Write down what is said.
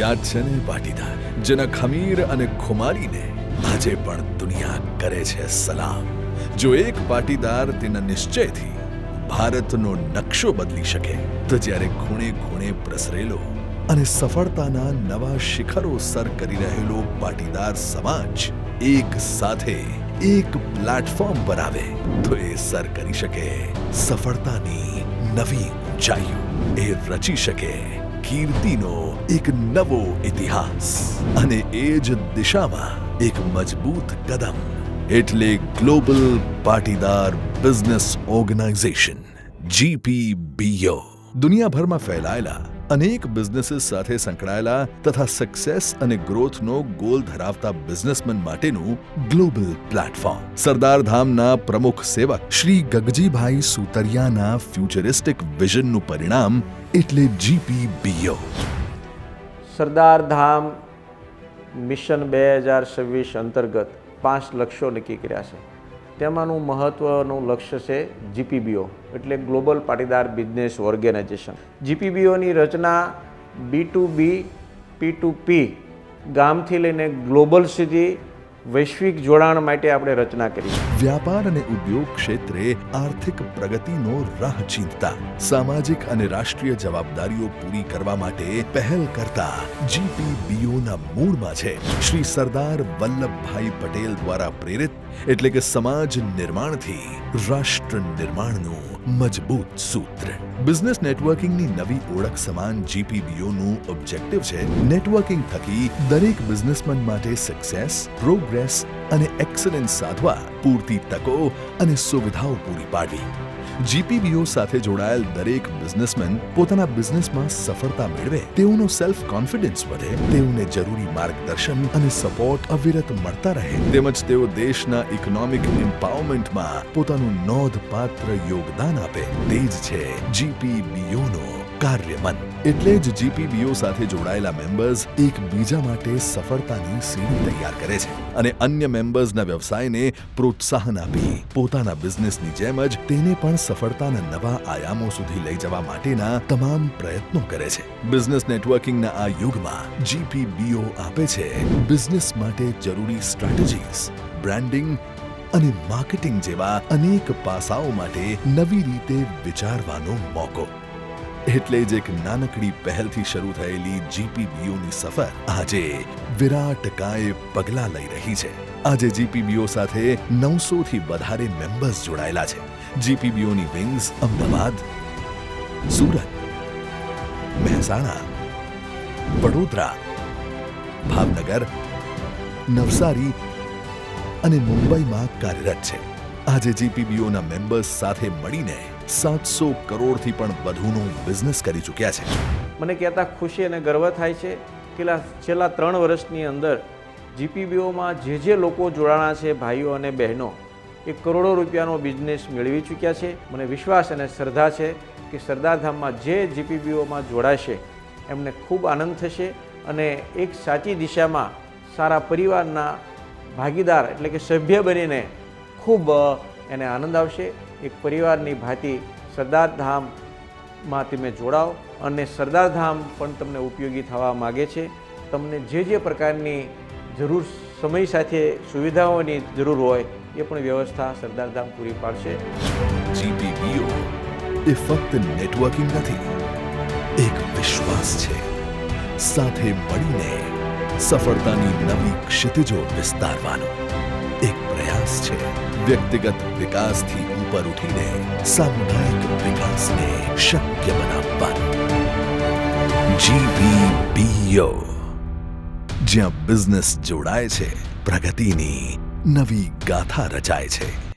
યાદ છે ને પાટીદાર? જેના ખમીર અને ખુમારીને આજે પણ દુનિયા કરે છે સલામ. જો એક પાટીદાર તેના નિશ્ચયથી ભારતનો નકશો બદલી શકે, તો જ્યારે ખૂણે ખૂણે પ્રસરેલો અને સફળતાના નવા શિખરો સર કરી રહેલો પાટીદાર સમાજ એક સાથે એક પ્લેટફોર્મ પર આવે, તો એ સર કરી શકે સફળતાની નવી ઊંચાઈઓ. એ રચી શકે કીર્તિનો એક નવો ઇતિહાસ અને એ જ દિશામાં એક મજબૂત કદમ. એટલે global Patidar business organization GPBO દુનિયાભરમાં ફેલાયેલા અનેક બિઝનેસીસ સાથે સંકળાયેલા તથા સક્સેસ અને ગ્રોથનો ગોલ ધરાવતા બિઝનેસમેન માટેનું ગ્લોબલ પ્લેટફોર્મ સરદાર ધામના પ્રમુખ સેવક શ્રી ગગજીભાઈ સુતરિયાના ફ્યુચરિસ્ટિક વિઝનનું પરિણામ એટલે જીપીબીઓ સરદાર ધામ મિશન બે હજાર છવ્વીસ અંતર્ગત પાંચ લક્ષ્યો નક્કી કર્યા છે. તેમાંનું મહત્ત્વનું લક્ષ્ય છે જીપીબીઓ, એટલે ગ્લોબલ પાટીદાર બિઝનેસ ઓર્ગેનાઇઝેશન જીપીબીઓની રચના B to B, P to P ગામથી લઈને ગ્લોબલ સુધી વૈશ્વિક જોડાણ માટે આપણે રચના કરી. વ્યાપાર અને ઉદ્યોગ ક્ષેત્રે આર્થિક પ્રગતિનો રાહ ચીંધતા, સામાજિક અને રાષ્ટ્રીય જવાબદારીઓ પૂરી કરવા માટે પહેલ કરતા જીપીબીઓના મૂળમાં છે. શ્રી સરદાર વલ્લભભાઈ પટેલ દ્વારા પ્રેરિત, એટલે કે સમાજ નિર્માણથી રાષ્ટ્ર નિર્માણનું મજબૂત સૂત્ર. બિઝનેસ નેટવર્કિંગની નવી ઓળખ સમાન જીપીબીઓનું ઓબ્જેક્ટિવ છે. નેટવર્કિંગ થકી દરેક બિઝનેસમેન માટે સક્સેસ પ્રોગ્રેસ અને એક્સલન્સ સાધવા પૂરતી તકો અને સુવિધાઓ પૂરી પાડવી. જીપીબીઓ સાથે જોડાયેલ દરેક બિઝનેસમેન પોતાના બિઝનેસમાં સફળતા મેળવે, તેઓનો સેલ્ફ કોન્ફિડન્સ વધે, તેઓને જરૂરી માર્ગદર્શન અને સપોર્ટ અવિરત મળતા રહે. તેમજ તેઓ દેશના ઇકોનોમિક એમ્પાવરમેન્ટમાં પોતાનું નોંધપાત્ર યોગદાન આપે. તે જ છે જીપીબીઓનો કાર્યમન. એટલે જ જીપીબીઓ સાથે જોડાયેલા મેમ્બર્સ એકબીજા માટે સફળતાની સીડી તૈયાર કરે છે અને અન્ય મેમ્બર્સના વ્યવસાયને પ્રોત્સાહન આપી પોતાના બિઝનેસની જેમ જ તેને પણ સફળતાના નવા આયામો સુધી લઈ જવા માટેના તમામ પ્રયત્નો કરે છે. બિઝનેસ નેટવર્કિંગના આ યુગમાં જીપીબીઓ આપે છે બિઝનેસ માટે જરૂરી સ્ટ્રેટેજીસ, બ્રાન્ડિંગ અને માર્કેટિંગ જેવા અનેક પાસાઓ માટે નવી રીતે વિચારવાનો મોકો. એટલે જ એક નાનકડી પહેલથી શરૂ થયેલી જીપીબીઓની સફર આજે વિરાટ કાય પગલાં લઈ રહી છે. આજે જીપીબીઓ સાથે નવસો થી વધારે મેમ્બર્સ જોડાયેલા છે. જીપીબીઓની વિંગ્સ અમદાવાદ, સુરત, મહેસાણા, વડોદરા, ભાવનગર, નવસારી અને મુંબઈમાં કાર્યરત છે. આજે જીપીબીઓના મેમ્બર્સ સાથે મળીને સાતસો કરોડથી પણ વધુનો બિઝનેસ કરી ચૂક્યા છે. મને કહેતા ખુશી અને ગર્વ થાય છે કે છેલ્લા ત્રણ વર્ષની અંદર જીપીબીઓમાં જે જે લોકો જોડાણા છે, ભાઈઓ અને બહેનો, એ કરોડો રૂપિયાનો બિઝનેસ મેળવી ચૂક્યા છે. મને વિશ્વાસ અને શ્રદ્ધા છે કે સરદારધામમાં જે જીપીબીઓમાં જોડાશે, એમને ખૂબ આનંદ થશે અને એક સાચી દિશામાં સારા પરિવારના ભાગીદાર એટલે કે સભ્ય બનીને ખૂબ એને આનંદ આવશે. એક પરિવારની ભાંતિ સરદાર ધામમાં તમે જોડાઓ અને સરદાર ધામ પણ તમને ઉપયોગી થવા માગે છે. તમને જે જે પ્રકારની જરૂર સમય સાથે સુવિધાઓની જરૂર હોય, એ પણ વ્યવસ્થા સરદાર ધામ પૂરી પાડશે. જીપીબીઓ એ ફક્ત નેટવર્કિંગ નથી, એક વિશ્વાસ છે. સાથે મળીને સફળતાની નવી ક્ષિતિજો વિસ્તારવાનો એક પ્રયાસ છે. વ્યક્તિગત વિકાસથી ઉપર ઉઠીને સામુદાયિક વિકાસને શક્ય બનાવવાનું જીપીબીઓ જ્યાં બિઝનેસ જોડાય છે પ્રગતિની નવી ગાથા રચાય છે